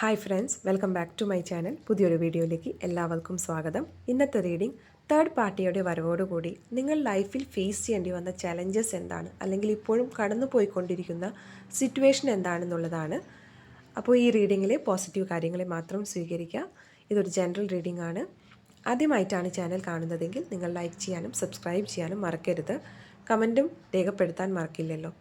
Hi friends welcome back to my channel. പുതിയൊരു വീഡിയോയിലേക്ക് എല്ലാവർക്കും സ്വാഗതം. ഇന്നത്തെ റീഡിംഗ് തേർഡ് പാർട്ടിയുടെ വരവോടുകൂടി നിങ്ങൾ ലൈഫിൽ ഫേസ് ചെയ്യേണ്ടി വന്ന ചലഞ്ചസ് എന്താണ്? അല്ലെങ്കിൽ ഇപ്പോഴും കടന്നു പോയിക്കൊണ്ടിരിക്കുന്ന സിറ്റുവേഷൻ എന്താണെന്നുള്ളതാണ്. അപ്പോൾ ഈ റീഡിങ്ങിലെ പോസിറ്റീവ് കാര്യങ്ങളെ മാത്രം സ്വീകരിക്കുക. ഇതൊരു ജനറൽ റീഡിംഗ് ആണ്. ആദ്യമായിട്ടാണ് ചാനൽ കാണുന്നതെങ്കിൽ നിങ്ങൾ ലൈക്ക് ചെയ്യാനും സബ്സ്ക്രൈബ് ചെയ്യാനും മറക്കരുത്. കമന്റും രേഖപ്പെടുത്താൻ മറക്കില്ലല്ലോ.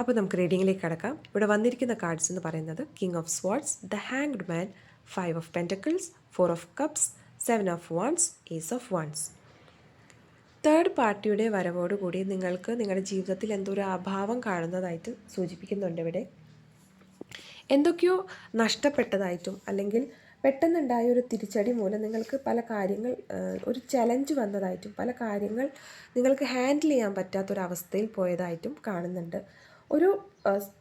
അപ്പോൾ നമുക്ക് റീഡിങ്ങിലേക്ക് കടക്കാം. ഇവിടെ വന്നിരിക്കുന്ന കാർഡ്സ് എന്ന് പറയുന്നത് king of swords the hanged man five of pentacles four of cups seven of wands ace of wands third പാർട്ടിയുടെ വരവോടുകൂടി നിങ്ങൾക്ക് നിങ്ങളുടെ ജീവിതത്തിൽ എന്തോ ഒരു അഭാവം കാണുന്നതായിട്ട് സൂചിപ്പിക്കുന്നുണ്ട് ഇവിടെ. എന്തൊക്കെയോ നഷ്ടപ്പെട്ടതായിട്ടും അല്ലെങ്കിൽ പെട്ടെന്നുണ്ടായ ഒരു തിരിച്ചടി മൂലം നിങ്ങൾക്ക് പല കാര്യങ്ങൾ ഒരു ചലഞ്ച് വന്നതായിട്ടും പല കാര്യങ്ങൾ നിങ്ങൾക്ക് ഹാൻഡിൽ ചെയ്യാൻ പറ്റാത്തൊരവസ്ഥയിൽ പോയതായിട്ടും കാണുന്നുണ്ട്. ഒരു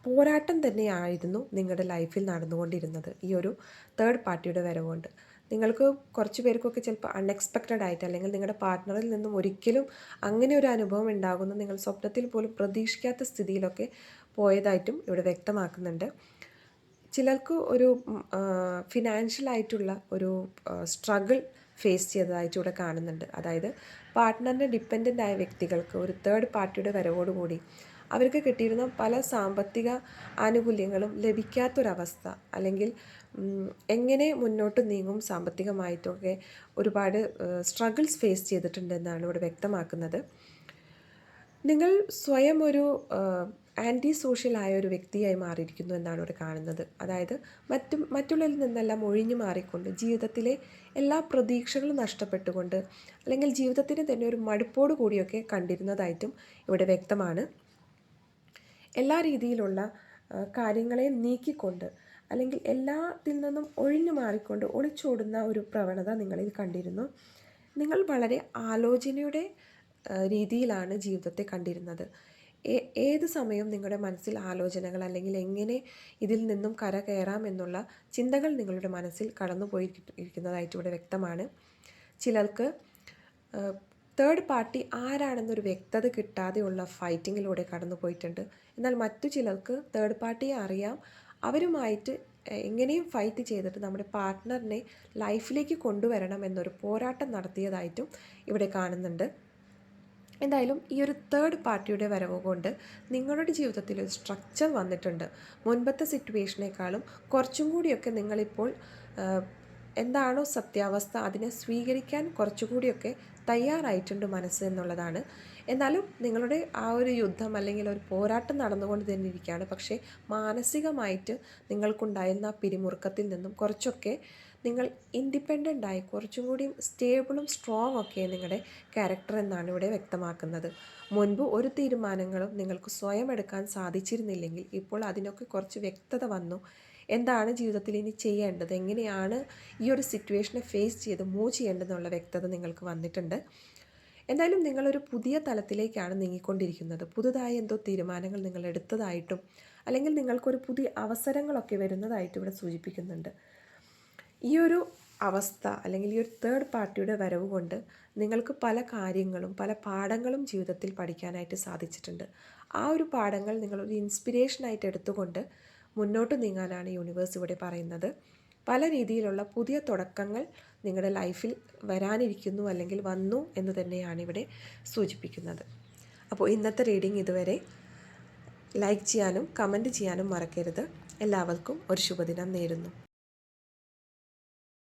പോരാട്ടം തന്നെയായിരുന്നു നിങ്ങളുടെ ലൈഫിൽ നടന്നുകൊണ്ടിരുന്നത്. ഈ ഒരു തേർഡ് പാർട്ടിയുടെ വരവുകൊണ്ട്. നിങ്ങൾക്ക് കുറച്ച് പേർക്കൊക്കെ ചിലപ്പോൾ അൺഎക്സ്പെക്റ്റഡ് ആയിട്ട് അല്ലെങ്കിൽ നിങ്ങളുടെ പാർട്ട്ണറിൽ നിന്നും ഒരിക്കലും അങ്ങനെ ഒരു അനുഭവം ഉണ്ടാകുന്ന നിങ്ങൾ സ്വപ്നത്തിൽ പോലും പ്രതീക്ഷിക്കാത്ത സ്ഥിതിയിലൊക്കെ പോയതായിട്ടും ഇവിടെ വ്യക്തമാക്കുന്നുണ്ട്. ചിലർക്ക് ഒരു ഫിനാൻഷ്യലായിട്ടുള്ള ഒരു സ്ട്രഗിൾ ഫേസ് ചെയ്തതായിട്ട് ഇവിടെ കാണുന്നുണ്ട്. അതായത് പാർട്ട്ണറിനെ ഡിപ്പെൻഡന്റ് ആയ വ്യക്തികൾക്ക് ഒരു തേർഡ് പാർട്ടിയുടെ വരവോടുകൂടി അവർക്ക് കിട്ടിയിരുന്ന പല സാമ്പത്തിക ആനുകൂല്യങ്ങളും ലഭിക്കാത്തൊരവസ്ഥ അല്ലെങ്കിൽ എങ്ങനെ മുന്നോട്ട് നീങ്ങും സാമ്പത്തികമായിട്ടൊക്കെ ഒരുപാട് സ്ട്രഗിൾസ് ഫേസ് ചെയ്തിട്ടുണ്ടെന്നാണ് ഇവിടെ വ്യക്തമാക്കുന്നത്. നിങ്ങൾ സ്വയം ഒരു ആന്റി സോഷ്യൽ ആയ ഒരു വ്യക്തിയായി മാറിയിരിക്കുന്നു എന്നാണ് ഇവിടെ കാണുന്നത്. അതായത് മറ്റു മറ്റുള്ളവരിൽ നിന്നെല്ലാം ഒഴിഞ്ഞു മാറിക്കൊണ്ട് ജീവിതത്തിലെ എല്ലാ പ്രതീക്ഷകളും നഷ്ടപ്പെട്ടുകൊണ്ട് അല്ലെങ്കിൽ ജീവിതത്തിന് തന്നെ ഒരു മടുപ്പോട് കൂടിയൊക്കെ കണ്ടിരുന്നതായിട്ടും ഇവിടെ വ്യക്തമാണ്. എല്ലാ രീതിയിലുള്ള കാര്യങ്ങളെ നീക്കിക്കൊണ്ട് അല്ലെങ്കിൽ എല്ലാത്തിൽ നിന്നും ഒഴിഞ്ഞു മാറിക്കൊണ്ട് ഒളിച്ചോടുന്ന ഒരു പ്രവണത നിങ്ങളിൽ കണ്ടിരുന്നു. നിങ്ങൾ വളരെ ആലോചനയുടെ രീതിയിലാണ് ജീവിതത്തെ കണ്ടിരുന്നത്. ഏത് സമയവും നിങ്ങളുടെ മനസ്സിൽ ആലോചനകൾ അല്ലെങ്കിൽ എങ്ങനെ ഇതിൽ നിന്നും കര കയറാം എന്നുള്ള ചിന്തകൾ നിങ്ങളുടെ മനസ്സിൽ കടന്നുപോയി ഇരിക്കുന്നതായിട്ട് ഇവിടെ വ്യക്തമാണ്. ചിലർക്ക് തേർഡ് പാർട്ടി ആരാണെന്നൊരു വ്യക്തത കിട്ടാതെയുള്ള ഫൈറ്റിങ്ങിലൂടെ കടന്നു പോയിട്ടുണ്ട്. എന്നാൽ മറ്റു ചിലർക്ക് തേർഡ് പാർട്ടിയെ അറിയാം. അവരുമായിട്ട് എങ്ങനെയും ഫൈറ്റ് ചെയ്തിട്ട് നമ്മുടെ പാർട്ട്ണറിനെ ലൈഫിലേക്ക് കൊണ്ടുവരണം എന്നൊരു പോരാട്ടം നടത്തിയതായിട്ടും ഇവിടെ കാണുന്നുണ്ട്. എന്തായാലും ഈ ഒരു തേർഡ് പാർട്ടിയുടെ വരവ് കൊണ്ട് നിങ്ങളുടെ ജീവിതത്തിൽ ഒരു സ്ട്രക്ചർ വന്നിട്ടുണ്ട്. മുൻപത്തെ സിറ്റുവേഷനേക്കാളും കുറച്ചും കൂടിയൊക്കെ നിങ്ങളിപ്പോൾ എന്താണോ സത്യാവസ്ഥ അതിനെ സ്വീകരിക്കാൻ കുറച്ചുകൂടിയൊക്കെ തയ്യാറായിട്ടുണ്ട് മനസ്സ് എന്നുള്ളതാണ്. എന്നാലും നിങ്ങളുടെ ആ ഒരു യുദ്ധം അല്ലെങ്കിൽ ഒരു പോരാട്ടം നടന്നുകൊണ്ട് തന്നെ ഇരിക്കുകയാണ്. പക്ഷേ മാനസികമായിട്ട് നിങ്ങൾക്കുണ്ടായിരുന്ന ആ പിരിമുറുക്കത്തിൽ നിന്നും കുറച്ചൊക്കെ നിങ്ങൾ ഇൻഡിപെൻഡന്റ് ആയി കുറച്ചും കൂടി സ്റ്റേബിളും സ്ട്രോങ് ഒക്കെ നിങ്ങളുടെ ക്യാരക്ടർ എന്നാണ് ഇവിടെ വ്യക്തമാക്കുന്നത്. മുൻപ് ഒരു തീരുമാനങ്ങളും നിങ്ങൾക്ക് സ്വയം എടുക്കാൻ സാധിച്ചിരുന്നില്ലെങ്കിൽ ഇപ്പോൾ അതിനൊക്കെ കുറച്ച് വ്യക്തത വന്നു. എന്താണ് ജീവിതത്തിൽ ഇനി ചെയ്യേണ്ടത്? എങ്ങനെയാണ് ഈ ഒരു സിറ്റുവേഷനെ ഫേസ് ചെയ്ത് മൂവ് ചെയ്യേണ്ടതെന്നുള്ള വ്യക്തത നിങ്ങൾക്ക് വന്നിട്ടുണ്ട്. എന്തായാലും നിങ്ങളൊരു പുതിയ തലത്തിലേക്കാണ് നീങ്ങിക്കൊണ്ടിരിക്കുന്നത്. പുതുതായി എന്തോ തീരുമാനങ്ങൾ നിങ്ങൾ എടുത്തതായിട്ടും അല്ലെങ്കിൽ നിങ്ങൾക്കൊരു പുതിയ അവസരങ്ങളൊക്കെ വരുന്നതായിട്ടും ഇവിടെ സൂചിപ്പിക്കുന്നുണ്ട്. ഈ ഒരു അവസ്ഥ അല്ലെങ്കിൽ ഈ ഒരു തേർഡ് പാർട്ടിയുടെ വരവ് കൊണ്ട് നിങ്ങൾക്ക് പല കാര്യങ്ങളും പല പാഠങ്ങളും ജീവിതത്തിൽ പഠിക്കാനായിട്ട് സാധിച്ചിട്ടുണ്ട്. ആ ഒരു പാഠങ്ങൾ നിങ്ങളൊരു ഇൻസ്പിരേഷനായിട്ട് എടുത്തുകൊണ്ട് മുന്നോട്ട് നീങ്ങാനാണ് യൂണിവേഴ്സ് ഇവിടെ പറയുന്നത്. പല രീതിയിലുള്ള പുതിയ തുടക്കങ്ങൾ നിങ്ങളുടെ ലൈഫിൽ വരാനിരിക്കുന്നു അല്ലെങ്കിൽ വന്നു എന്ന് തന്നെയാണ് ഇവിടെ സൂചിപ്പിക്കുന്നത്. അപ്പോൾ ഇന്നത്തെ റീഡിംഗ് ഇതുവരെ ലൈക്ക് ചെയ്യാനും കമന്റ് ചെയ്യാനും മറക്കരുത്. എല്ലാവർക്കും ഒരു ശുഭദിനം നേരുന്നു.